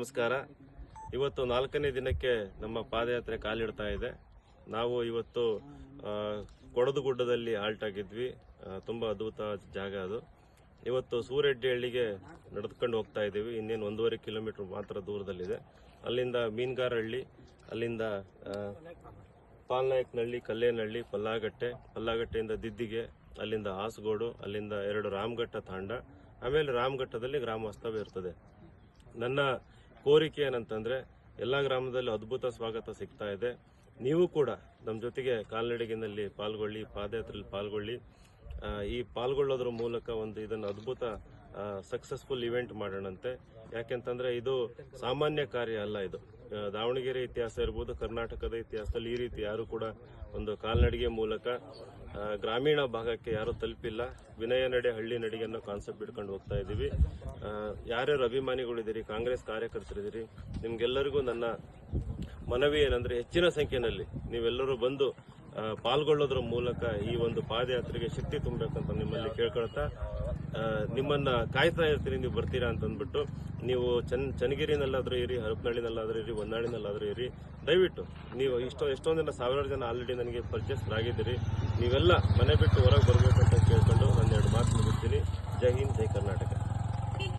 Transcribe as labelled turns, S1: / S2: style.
S1: ನಮಸ್ಕಾರ. ಇವತ್ತು ನಾಲ್ಕನೇ ದಿನಕ್ಕೆ ನಮ್ಮ ಪಾದಯಾತ್ರೆ ಕಾಲಿಡ್ತಾ ಇದೆ. ನಾವು ಇವತ್ತು ಕೊಡದು ಗುಡ್ಡದಲ್ಲಿ ಹಾಲ್ಟ್ ಆಗಿದ್ವಿ. ತುಂಬ ಅದ್ಭುತ ಜಾಗ ಅದು. ಇವತ್ತು ಸೂರೆಡ್ಡಿಹಳ್ಳಿಗೆ ನಡೆದುಕೊಂಡು ಹೋಗ್ತಾ ಇದ್ದೀವಿ. ಇನ್ನೇನು ಒಂದೂವರೆ ಕಿಲೋಮೀಟರ್ ಮಾತ್ರ ದೂರದಲ್ಲಿದೆ. ಅಲ್ಲಿಂದ ಮೀನ್ಗಾರಹಳ್ಳಿ, ಅಲ್ಲಿಂದ ಪಾಲ್ನಾಯಕ್ನಹಳ್ಳಿ, ಕಲ್ಲೇನಹಳ್ಳಿ, ಪಲ್ಲಾಗಟ್ಟೆ, ಪಲ್ಲಾಗಟ್ಟೆಯಿಂದ ದಿದ್ದಿಗೆ, ಅಲ್ಲಿಂದ ಹಾಸಗೋಡು, ಅಲ್ಲಿಂದ ಎರಡು ರಾಮಘಟ್ಟ ತಾಂಡ, ಆಮೇಲೆ ರಾಮಘಟ್ಟದಲ್ಲಿ ಗ್ರಾಮ ವಾಸ್ತವ್ಯ ಇರ್ತದೆ. ನನ್ನ ಕೋರಿಕೆ ಏನಂತಂದ್ರೆ, ಎಲ್ಲ ಗ್ರಾಮದಲ್ಲೂ ಅದ್ಭುತ ಸ್ವಾಗತ ಸಿಗ್ತಾ ಇದೆ. ನೀವು ಕೂಡ ನಮ್ಮ ಜೊತೆಗೆ ಕಾಲ್ನಡಿಗಿನಲ್ಲಿ ಪಾಲ್ಗೊಳ್ಳಿ, ಪಾದಯಾತ್ರೆಯಲ್ಲಿ ಪಾಲ್ಗೊಳ್ಳಿ. ಈ ಪಾಲ್ಗೊಳ್ಳೋದ್ರ ಮೂಲಕ ಒಂದು ಇದನ್ನು ಅದ್ಭುತ ಸಕ್ಸಸ್ಫುಲ್ ಇವೆಂಟ್ ಮಾಡೋಣಂತೆ. ಯಾಕೆಂತಂದ್ರೆ ಇದು ಸಾಮಾನ್ಯ ಕಾರ್ಯ ಅಲ್ಲ ಇದು. ದಾವಣಗೆರೆ ಇತಿಹಾಸ ಇರ್ಬೋದು, ಕರ್ನಾಟಕದ ಇತಿಹಾಸದಲ್ಲಿ ಈ ರೀತಿ ಯಾರು ಕೂಡ ಒಂದು ಕಾಲ್ನಡಿಗೆ ಮೂಲಕ ಗ್ರಾಮೀಣ ಭಾಗಕ್ಕೆ ಯಾರು ತಲುಪಿಲ್ಲ. ವಿನಯ ನಡೆ ಹಳ್ಳಿ ನಡಿಗೆ ಅನ್ನೋ ಕಾನ್ಸೆಪ್ಟ್ ಇಟ್ಕೊಂಡು ಹೋಗ್ತಾ ಇದ್ದೀವಿ. ಯಾರ್ಯಾರು ಅಭಿಮಾನಿಗಳಿದ್ದೀರಿ, ಕಾಂಗ್ರೆಸ್ ಕಾರ್ಯಕರ್ತರಿದ್ದೀರಿ, ನಿಮ್ಗೆಲ್ಲರಿಗೂ ನನ್ನ ಮನವಿ ಏನಂದ್ರೆ ಹೆಚ್ಚಿನ ಸಂಖ್ಯೆಯಲ್ಲಿ ನೀವೆಲ್ಲರೂ ಬಂದು ಪಾಲ್ಗೊಳ್ಳೋದ್ರ ಮೂಲಕ ಈ ಒಂದು ಪಾದಯಾತ್ರೆಗೆ ಶಕ್ತಿ ತುಂಬಬೇಕಂತ ನಿಮ್ಮಲ್ಲಿ ಕೇಳ್ಕೊಳ್ತಾ ನಿಮ್ಮನ್ನ ಕಾಯ್ತಾ ಇರ್ತೀನಿ, ನೀವು ಬರ್ತೀರಾ ಅಂತ ಅಂದ್ಬಿಟ್ಟು ನೀವು ಚನ್, ಚನ್ನಗಿರಿನಲ್ಲಾದ್ರೂ ಇರಿ, ಹರಪನಹಳ್ಳಿನಲ್ಲಾದ್ರೂ ಇರಿ, ಹೊನ್ನಾಳಿನಲ್ಲಾದ್ರೂ ಇರಿ, ದಯವಿಟ್ಟು ನೀವು ಇಷ್ಟೋ ಎಷ್ಟೊಂದು ಜನ ಸಾವಿರಾರು ಜನ ಆಲ್ರೆಡಿ ನನಗೆ ಪರ್ಚೇಸ್ ಆಗಿದ್ದೀರಿ, ನೀವೆಲ್ಲ ಮನೆ ಬಿಟ್ಟು ಹೊರಗೆ ಬರಬೇಕಂತ ಕೇಳ್ಕೊಂಡು ನನ್ನ ಎರಡು ಮಾತು